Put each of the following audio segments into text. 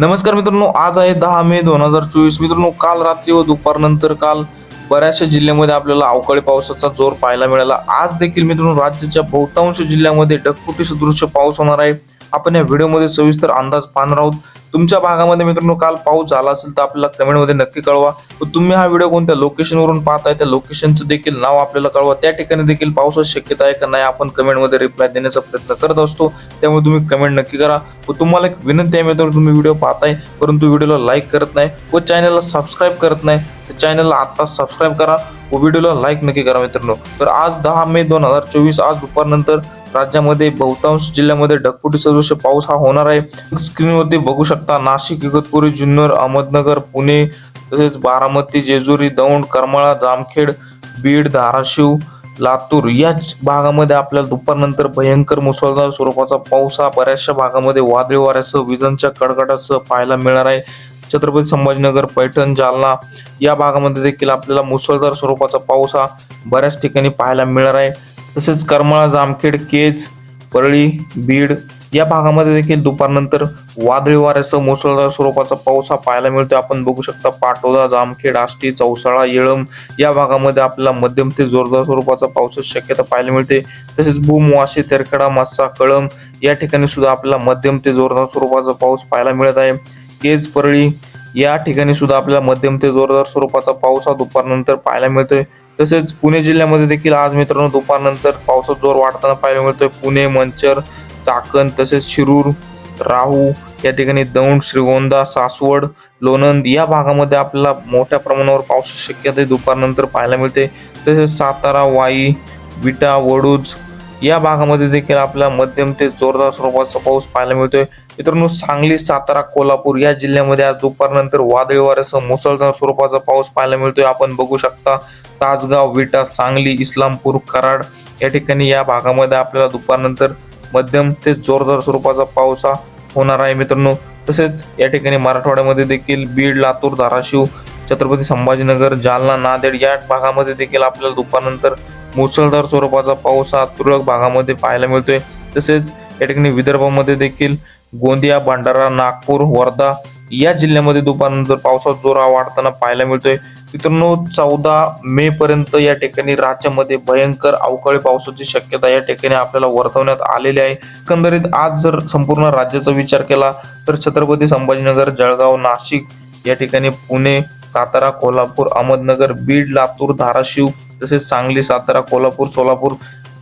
नमस्कार मित्रांनो आज आहे दहा मे दोन हजार चोवीस. मित्रांनो काल रात्री व दुपारनंतर काल बऱ्याचशा जिल्ह्यामध्ये आपल्याला अवकाळी पावसाचा जोर पाहायला मिळाला. आज देखील मित्रांनो राज्याच्या बहुतांश जिल्ह्यामध्ये ढगफुटी सदृश्य पाऊस होणार आहे. आपण या व्हिडिओमध्ये सविस्तर अंदाज पाहणार आहोत. तुमच्या भागामध्ये मित्रांनो काल पाऊस झाला असेल तर आपल्याला कमेंटमध्ये नक्की कळवा. व तुम्ही हा व्हिडिओ कोणत्या लोकेशनवरून पाहताय? त्या लोकेशनचं देखील नाव आपल्याला कळवा. त्या ठिकाणी देखील पावसाची शक्यता आहे का नाही आपण कमेंटमध्ये रिप्लाय देण्याचा प्रयत्न करत असतो. त्यामुळे तुम्ही कमेंट नक्की करा. व तुम्हाला एक विनंती आहे मित्रांनो तुम्ही व्हिडिओ पाहताय परंतु व्हिडिओला लाईक करत नाही व चॅनलला सबस्क्राईब करत नाही तर चॅनलला आता सबस्क्राईब करा व व्हिडिओला लाईक नक्की करा मित्रांनो. तर आज दहा मे दोन हजार चोवीस आज दुपारनंतर राज्यामध्ये बहुतांश जिल्ह्यामध्ये ढगफुटी सदृश पाऊस हा होणार आहे. स्क्रीनवरती बघू शकता नाशिक इगतपुरी जुन्नर अहमदनगर पुणे तसेच बारामती जेजुरी दौंड करमाळा जामखेड बीड धाराशिव लातूर या भागामध्ये आपल्याला दुपारनंतर भयंकर मुसळधार स्वरूपाचा पाऊस हा बऱ्याचशा भागामध्ये वादळी वाऱ्यासह विजांच्या कडकडासह पाहायला मिळणार आहे. छत्रपती संभाजीनगर पैठण जालना या भागामध्ये देखील आपल्याला मुसळधार स्वरूपाचा पाऊस हा बऱ्याच ठिकाणी पाहायला मिळणार आहे. तसेच करमाळा जामखेड केज परळी बीड या भागामध्ये देखील दुपारनंतर वादळी वाऱ्यासह मुसळधार स्वरूपाचा पाऊस हा पाहायला मिळतो आपण बघू शकता पाटोदा जामखेड आष्टी चौसाळा येळम या भागामध्ये आपल्याला मध्यम ते जोरदार स्वरूपाचा पावसाची शक्यता पाहायला मिळते. तसेच भूम वाशी तेरखेडा मस्सा कळम या ठिकाणी सुद्धा आपल्याला मध्यम ते जोरदार स्वरूपाचा पाऊस पाहायला मिळत आहे. केज परळी या ठिकाणी सुद्धा आपल्याला मध्यम ते जोरदार स्वरूपाचा पाऊस हा दुपारनंतर पाहायला मिळतोय. तसेच पुणे जिल्ह्यामध्ये देखील आज मित्रांनो दुपारनंतर पावसाचा जोर वाढताना पाहायला मिळतोय. पुणे मंचर चाकण तसेच शिरूर राहू या ठिकाणी दौंड श्रीगोंदा सासवड लोणंद या भागामध्ये आपल्याला मोठ्या प्रमाणावर पावसाची शक्यता दुपारनंतर पाहायला मिळते. तसेच सातारा वाई विटा वडूज या भागामध्ये देखील आपल्याला मध्यम ते जोरदार स्वरूपाचा पाऊस पाहायला मिळतोय. मित्रांनो सांगली सातारा कोल्हापूर या जिल्ह्यामध्ये आज दुपारनंतर वादळी वाऱ्यासह मुसळधार स्वरूपाचा पाऊस पाहायला मिळतोय. आपण बघू शकता तासगाव विटा सांगली इस्लामपूर कराड या ठिकाणी या भागामध्ये आपल्याला दुपारनंतर मध्यम ते जोरदार स्वरूपाचा पाऊस हा होणार आहे मित्रांनो. तसेच या ठिकाणी मराठवाड्यामध्ये देखील बीड लातूर धाराशिव छत्रपती संभाजीनगर जालना नांदेड या भागामध्ये देखील आपल्याला दुपारनंतर मुसळधार स्वरूपाचा पाऊस हा तुरळक भागामध्ये पाहायला मिळतोय. तसेच या ठिकाणी विदर्भामध्ये देखील गोंदिया भंडारा नागपूर वर्धा या जिल्ह्यामध्ये दुपारनंतर पावसाचा जोर हा वाढताना पाहायला मिळतोय. मित्रांनो चौदा मे पर्यंत या ठिकाणी राज्यामध्ये भयंकर अवकाळी पावसाची शक्यता या ठिकाणी आपल्याला वर्तवण्यात आलेली आहे. एकंदरीत आज जर संपूर्ण राज्याचा विचार केला तर छत्रपती संभाजीनगर जळगाव नाशिक या ठिकाणी पुणे सातारा कोल्हापूर अहमदनगर बीड लातूर धाराशिव तसेच सांगली सातारा कोल्हापूर सोलापूर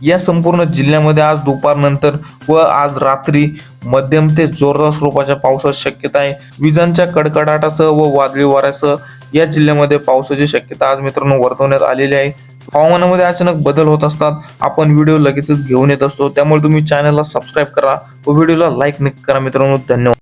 या संपूर्ण जिल्ह्यामध्ये आज दुपारनंतर व आज रात्री मध्यम ते जोरदार स्वरूपाच्या पावसाची शक्यता आहे. विजांच्या कडकडाटासह व वादळी वाऱ्यासह या जिल्ह्यामध्ये पावसाची शक्यता आज मित्रांनो वर्तवण्यात आलेली आहे. हवामानामध्ये अचानक बदल होत असतात. आपण व्हिडिओ लगेचच घेऊन येत असतो. त्यामुळे तुम्ही चॅनलला सबस्क्राईब करा व व्हिडिओला लाईक नक्की करा मित्रांनो. धन्यवाद.